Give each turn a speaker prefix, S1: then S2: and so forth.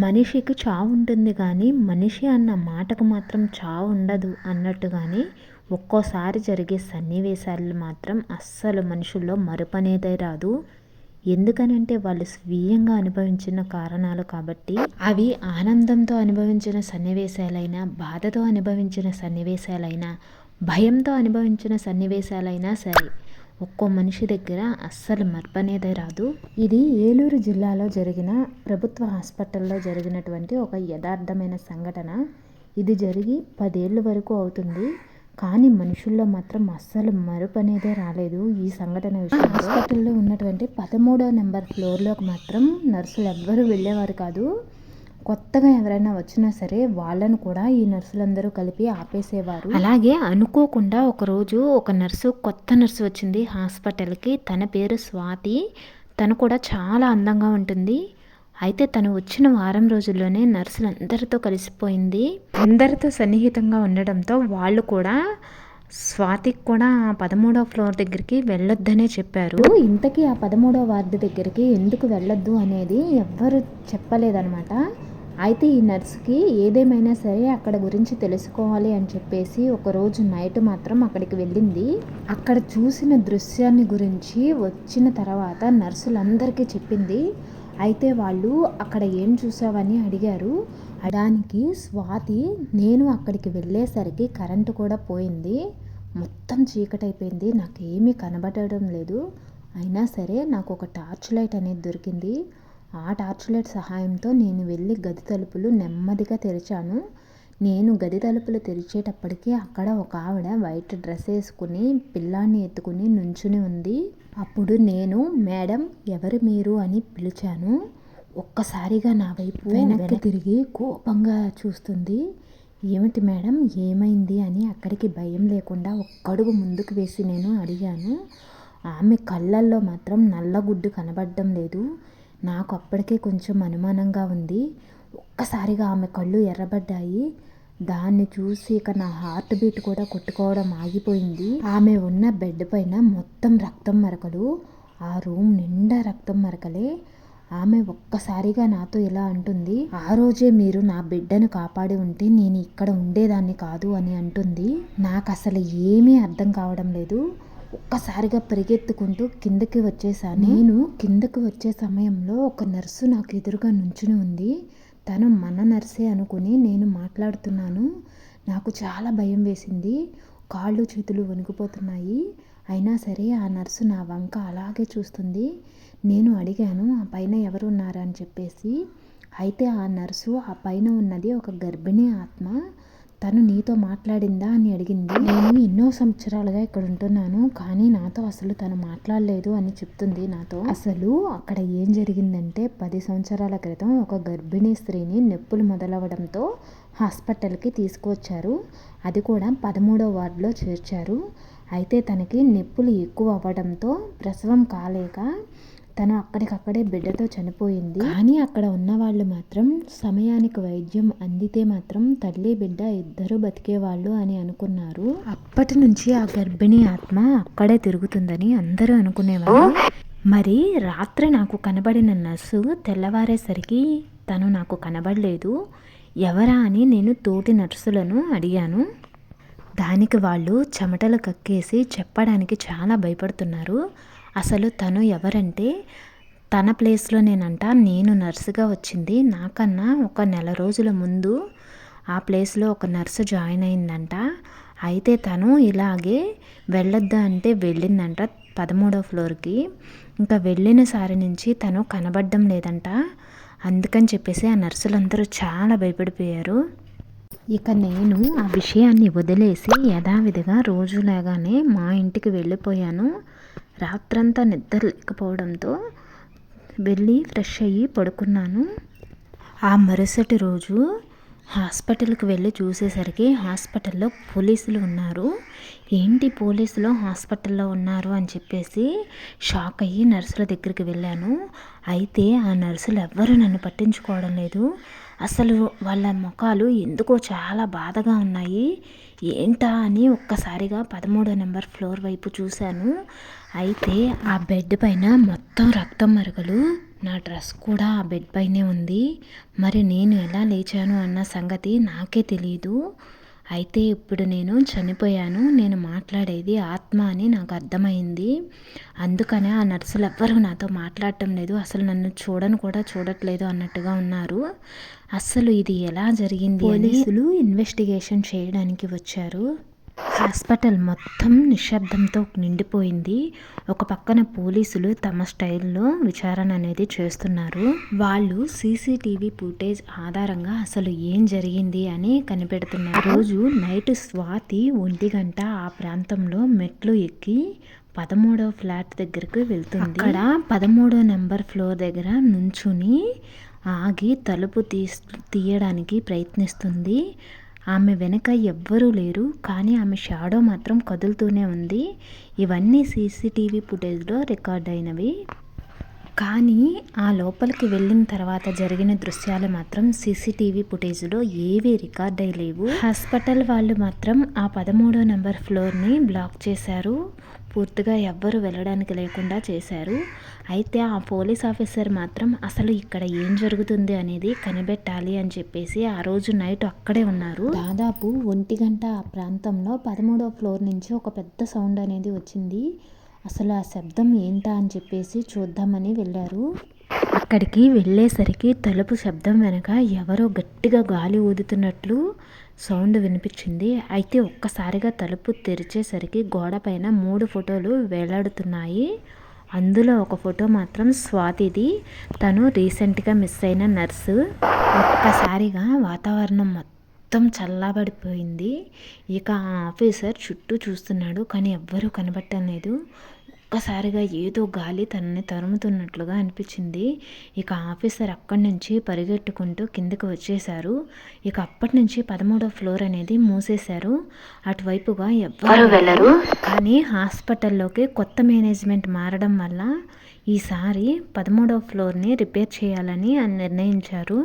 S1: మనిషికి చావు ఉంటుంది కానీ మనిషి అన్న మాటకు మాత్రం చావు ఉండదు అన్నట్టుగానే ఒక్కోసారి జరిగే సన్నివేశాలు మాత్రం అస్సలు మనుషుల్లో మరుపనేదే రాదు. ఎందుకనంటే వాళ్ళు స్వీయంగా అనుభవించిన కారణాలు కాబట్టి అవి ఆనందంతో అనుభవించిన సన్నివేశాలైనా బాధతో అనుభవించిన సన్నివేశాలైనా భయంతో అనుభవించిన సన్నివేశాలైనా సరే ఒక్కో మనిషి దగ్గర అస్సలు మర్పనేదే రాదు. ఇది ఏలూరు జిల్లాలో జరిగిన ప్రభుత్వ హాస్పిటల్లో జరిగినటువంటి ఒక యథార్థమైన సంఘటన. ఇది జరిగి పదేళ్ళ వరకు అవుతుంది. కానీ మనుషుల్లో మాత్రం అస్సలు మరుపు అనేదే రాలేదు ఈ సంఘటన విషయం హాస్పిటల్లో ఉన్నటువంటి పదమూడో నెంబర్ ఫ్లోర్లోకి మాత్రం నర్సులు ఎవ్వరూ వెళ్ళేవారు కాదు. కొత్తగా ఎవరైనా వచ్చినా సరే వాళ్ళను కూడా ఈ నర్సులందరూ కలిపి ఆపేసేవారు. అలాగే అనుకోకుండా ఒకరోజు ఒక నర్సు కొత్త నర్సు వచ్చింది హాస్పిటల్కి. తన పేరు స్వాతి. తను కూడా చాలా అందంగా ఉంటుంది. అయితే తను వచ్చిన వారం రోజుల్లోనే నర్సులందరితో కలిసిపోయింది. అందరితో సన్నిహితంగా ఉండడంతో వాళ్ళు కూడా స్వాతికి కూడా పదమూడవ ఫ్లోర్ దగ్గరికి వెళ్ళొద్దనే చెప్పారు. ఇంతకీ ఆ పదమూడవ వార్డు దగ్గరికి ఎందుకు వెళ్ళొద్దు అనేది ఎవ్వరు చెప్పలేదనమాట అయితే ఈ నర్సుకి ఏదేమైనా సరే అక్కడ గురించి తెలుసుకోవాలి అని చెప్పేసి ఒకరోజు నైట్ మాత్రం అక్కడికి వెళ్ళింది. అక్కడ చూసిన దృశ్యాన్ని గురించి వచ్చిన తర్వాత నర్సులందరికీ చెప్పింది. అయితే వాళ్ళు అక్కడ ఏం చూసావని అడిగారు. దానికి స్వాతి నేను అక్కడికి వెళ్ళేసరికి కరెంటు కూడా పోయింది. మొత్తం చీకటైపోయింది. నాకు ఏమీ కనబడడం లేదు. అయినా సరే నాకు ఒక టార్చ్ లైట్ అనేది దొరికింది. ఆ టార్చ్ లైట్ సహాయంతో నేను వెళ్ళి గది తలుపులు నెమ్మదిగా తెరిచాను. నేను గది తలుపులు తెరిచేటప్పటికి అక్కడ ఒక ఆవిడ వైట్ డ్రెస్ వేసుకుని పిల్లాన్ని ఎత్తుకుని నుంచుని ఉంది. అప్పుడు నేను మేడం ఎవరు మీరు? అని పిలిచాను. ఒక్కసారిగా నా వైపు వెనక్కి తిరిగి కోపంగా చూస్తుంది. ఏమిటి మేడం ఏమైంది? అని అక్కడికి భయం లేకుండా ఒక్కడుగు ముందుకు వేసి నేను అడిగాను. ఆమె కళ్ళల్లో మాత్రం నల్లగుడ్డు కనబడడం లేదు. నాకు అప్పటికే కొంచెం అనుమానంగా ఉంది. ఒక్కసారిగా ఆమె కళ్ళు ఎర్రబడ్డాయి. దాన్ని చూసి ఇక నా హార్ట్ బీట్ కూడా కొట్టుకోవడం ఆగిపోయింది. ఆమె ఉన్న బెడ్ పైన మొత్తం రక్తం మరకలు. ఆ రూమ్ నిండా రక్తం మరకలే. ఆమె ఒక్కసారిగా నాతో ఇలా అంటుంది. ఆ రోజే మీరు నా బిడ్డను కాపాడి ఉంటే నేను ఇక్కడ ఉండేదాన్ని కాదు అని అంటుంది. నాకు అసలు ఏమీ అర్థం కావడం లేదు. ఒక్కసారిగా పరిగెత్తుకుంటూ కిందకి వచ్చేసాను నేను కిందకి వచ్చే సమయంలో ఒక నర్సు నాకు ఎదురుగా నుంచుని ఉంది. తను మన నర్సే అనుకుని నేను మాట్లాడుతున్నాను. నాకు చాలా భయం వేసింది. కాళ్ళు చేతులు వణికిపోతున్నాయి. అయినా సరే ఆ నర్సు నా వంక అలాగే చూస్తుంది. నేను అడిగాను ఆ పైన ఎవరు ఉన్నారని చెప్పేసి. అయితే ఆ నర్సు ఆ పైన ఉన్నది ఒక గర్భిణీ ఆత్మ. తను నీతో మాట్లాడిందా అని అడిగింది. నేను ఎన్నో సంవత్సరాలుగా ఇక్కడ ఉంటున్నాను కానీ నాతో అసలు తను మాట్లాడలేదు అని చెప్తుంది నాతో. అసలు అక్కడ ఏం జరిగిందంటే పది సంవత్సరాల క్రితం ఒక గర్భిణీ స్త్రీని నొప్పులు మొదలవడంతో హాస్పిటల్కి తీసుకువచ్చారు. అది కూడా పదమూడవ వార్డులో చేర్చారు. అయితే తనకి నొప్పులు ఎక్కువ అవ్వడంతో ప్రసవం కాలేక తను అక్కడికక్కడే బిడ్డతో చనిపోయింది. కానీ అక్కడ ఉన్న వాళ్ళు మాత్రం సమయానికి వైద్యం అందితే మాత్రం తల్లి బిడ్డ ఇద్దరు బతికేవాళ్ళు అని అనుకున్నారు. అప్పటి నుంచి ఆ గర్భిణీ ఆత్మ అక్కడే తిరుగుతుందని అందరూ అనుకునేవారు. మరి రాత్రి నాకు కనబడిన నర్సు తెల్లవారేసరికి తను నాకు కనబడలేదు. ఎవరా అని నేను తోటి నర్సులను అడిగాను. దానికి వాళ్ళు చెమటలు కక్కేసి చెప్పడానికి చాలా భయపడుతున్నారు. అసలు తను ఎవరంటే తన ప్లేస్లో నేనంట నేను నర్సుగా వచ్చింది. నాకన్నా ఒక నెల రోజుల ముందు ఆ ప్లేస్లో ఒక నర్సు జాయిన్ అయిందంట. అయితే తను ఇలాగే వెళ్ళొద్దా అంటే వెళ్ళిందంట పదమూడో ఫ్లోర్కి. ఇంకా వెళ్ళిన సారి నుంచి తను కనబడడం లేదంట. అందుకని చెప్పేసి ఆ నర్సులందరూ చాలా భయపడిపోయారు. ఇక నేను ఆ విషయాన్ని వదిలేసి యథావిధిగా రోజులాగానే మా ఇంటికి వెళ్ళిపోయాను. రాత్రంతా నిద్ర లేకపోవడంతో వెళ్ళి ఫ్రెష్ అయ్యి పడుకున్నాను. ఆ మరుసటి రోజు హాస్పిటల్కి వెళ్ళి చూసేసరికి హాస్పిటల్లో పోలీసులు ఉన్నారు. ఏంటి పోలీసులు హాస్పిటల్లో ఉన్నారు అని చెప్పేసి షాక్ అయ్యి నర్సుల దగ్గరికి వెళ్ళాను. అయితే ఆ నర్సులు ఎవ్వరూ నన్ను పట్టించుకోవడం లేదు. అసలు వాళ్ళ ముఖాలు ఎందుకో చాలా బాధగా ఉన్నాయి. ఏంటా అని ఒక్కసారిగా పదమూడో నెంబర్ ఫ్లోర్ వైపు చూశాను. అయితే ఆ బెడ్ పైన మొత్తం రక్తం మరకలు నా డ్రెస్ కూడా ఆ బెడ్ పైనే ఉంది. మరి నేను ఎలా లేచాను అన్న సంగతి నాకే తెలియదు అయితే ఇప్పుడు నేను చనిపోయాను. నేను మాట్లాడేది ఆత్మ అని నాకు అర్థమైంది. అందుకనే ఆ నర్సులు ఎవ్వరూ నాతో మాట్లాడటం లేదు. అసలు నన్ను చూడను కూడా చూడట్లేదు అన్నట్టుగా ఉన్నారు. అస్సలు ఇది ఎలా జరిగింది పోలీసులు ఇన్వెస్టిగేషన్ చేయడానికి వచ్చారు. హాస్పిటల్ మొత్తం నిశ్శబ్దంతో నిండిపోయింది. ఒక పక్కన పోలీసులు తమ స్టైల్లో విచారణ అనేది చేస్తున్నారు. వాళ్ళు సీసీటీవీ ఫుటేజ్ ఆధారంగా అసలు ఏం జరిగింది అని కనిపెడుతున్నారు. రోజు నైట్ స్వాతి ఒంటి గంట ఆ ప్రాంతంలో మెట్లు ఎక్కి పదమూడవ ఫ్లాట్ దగ్గరకు వెళ్తుంది. అక్కడ పదమూడో నెంబర్ ఫ్లోర్ దగ్గర నుంచుని ఆగి తలుపు తీ తీయడానికి ప్రయత్నిస్తుంది. ఆమె వెనక ఎవ్వరూ లేరు కానీ ఆమె షాడో మాత్రం కదులుతూనే ఉంది. ఇవన్నీ సీసీటీవీ ఫుటేజ్లో రికార్డ్ అయినవి. కానీ ఆ లోపలికి వెళ్ళిన తర్వాత జరిగిన దృశ్యాలు మాత్రం సీసీటీవీ ఫుటేజ్లో ఏవి రికార్డ్ అయ్యలేవు హాస్పిటల్ వాళ్ళు మాత్రం ఆ పదమూడో నెంబర్ ఫ్లోర్ని బ్లాక్ చేశారు. పూర్తిగా ఎవ్వరు వెళ్ళడానికి లేకుండా చేశారు. అయితే ఆ పోలీస్ ఆఫీసర్ మాత్రం అసలు ఇక్కడ ఏం జరుగుతుంది అనేది కనిపెట్టాలి అని చెప్పేసి ఆ రోజు నైట్ అక్కడే ఉన్నారు. దాదాపు ఒంటి గంట ఆ ప్రాంతంలో పదమూడో ఫ్లోర్ నుంచి ఒక పెద్ద సౌండ్ అనేది వచ్చింది. అసలు ఆ శబ్దం ఏంటా అని చెప్పేసి చూద్దామని వెళ్ళారు. అక్కడికి వెళ్ళేసరికి తలుపు శబ్దం వెనక ఎవరో గట్టిగా గాలి ఊదుతున్నట్లు సౌండ్ వినిపించింది. అయితే ఒక్కసారిగా తలుపు తెరిచేసరికి గోడ పైన మూడు ఫోటోలు వేలాడుతున్నాయి. అందులో ఒక ఫోటో మాత్రం స్వాతిది. తను రీసెంట్గా మిస్ అయిన నర్సు. ఒక్కసారిగా వాతావరణం మొత్తం చల్లబడిపోయింది. ఇక ఆ ఆఫీసర్ చుట్టూ చూస్తున్నాడు కానీ ఎవ్వరూ కనబట్టలేదు ఒక్కసారిగా ఏదో గాలి తనని తరుముతున్నట్లుగా అనిపించింది. ఇక ఆఫీసర్ అక్కడి నుంచి పరిగెట్టుకుంటూ కిందకి వచ్చేశారు. ఇక అప్పటి నుంచి పదమూడో ఫ్లోర్ అనేది మూసేశారు. అటువైపుగా ఎవ్వరు వెళ్ళరు? కానీ హాస్పిటల్లోకి కొత్త మేనేజ్మెంట్ మారడం వల్ల ఈసారి పదమూడవ ఫ్లోర్ని రిపేర్ చేయాలని నిర్ణయించారు.